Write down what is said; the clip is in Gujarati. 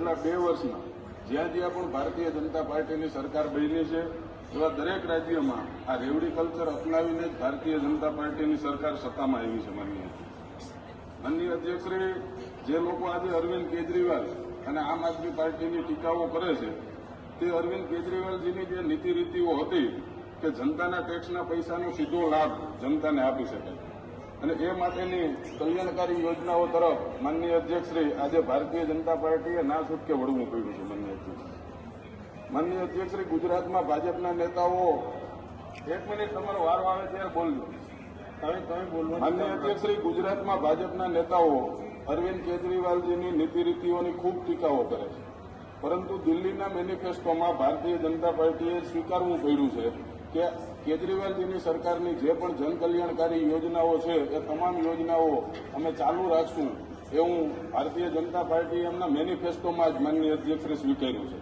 છેલ્લા બે વર્ષમાં જ્યાં જ્યાં પણ ભારતીય જનતા પાર્ટીની સરકાર બની છે, એવા દરેક રાજ્યમાં આ રેવડી કલ્ચર અપનાવીને જ ભારતીય જનતા પાર્ટીની સરકાર સત્તામાં આવી છે માનનીય માનનીય અધ્યક્ષશ્રી, જે લોકો આજે અરવિંદ કેજરીવાલ અને આમ આદમી પાર્ટીની ટીકાઓ કરે છે, તે અરવિંદ કેજરીવાલજીની જે નીતિ રીતિઓ હતી કે જનતાના ટેક્સના પૈસાનો સીધો લાભ જનતાને આપી શકાય. અને એ માટેની કલ્યાણકારી યોજનાઓ તરફ માનનીય અધ્યક્ષશ્રી આજે ભારતીય જનતા પાર્ટીએ ના છૂટકે વળવું પડ્યું છે માનનીય અધ્યક્ષ માનનીય અધ્યક્ષશ્રી ગુજરાતમાં ભાજપના નેતાઓ એક મિનિટ તમારો વારો આવે ત્યારે બોલજો. માનનીય અધ્યક્ષશ્રી ગુજરાતમાં ભાજપના નેતાઓ અરવિંદ કેજરીવાલજીની નીતિ રીતિઓની ખૂબ ટીકાઓ કરે છે. પરંતુ દિલ્હીના મેનિફેસ્ટોમાં ભારતીય જનતા પાર્ટીએ સ્વીકારવું પડ્યું છે. કે કેજરીવાલજીની સરકારની જે પણ જનકલ્યાણકારી યોજનાઓ છે, એ તમામ યોજનાઓ અમે ચાલુ રાખશું. એવું ભારતીય જનતા પાર્ટીએ એમના મેનિફેસ્ટોમાં જ માનનીય અધ્યક્ષે સ્વીકાર્યું છે.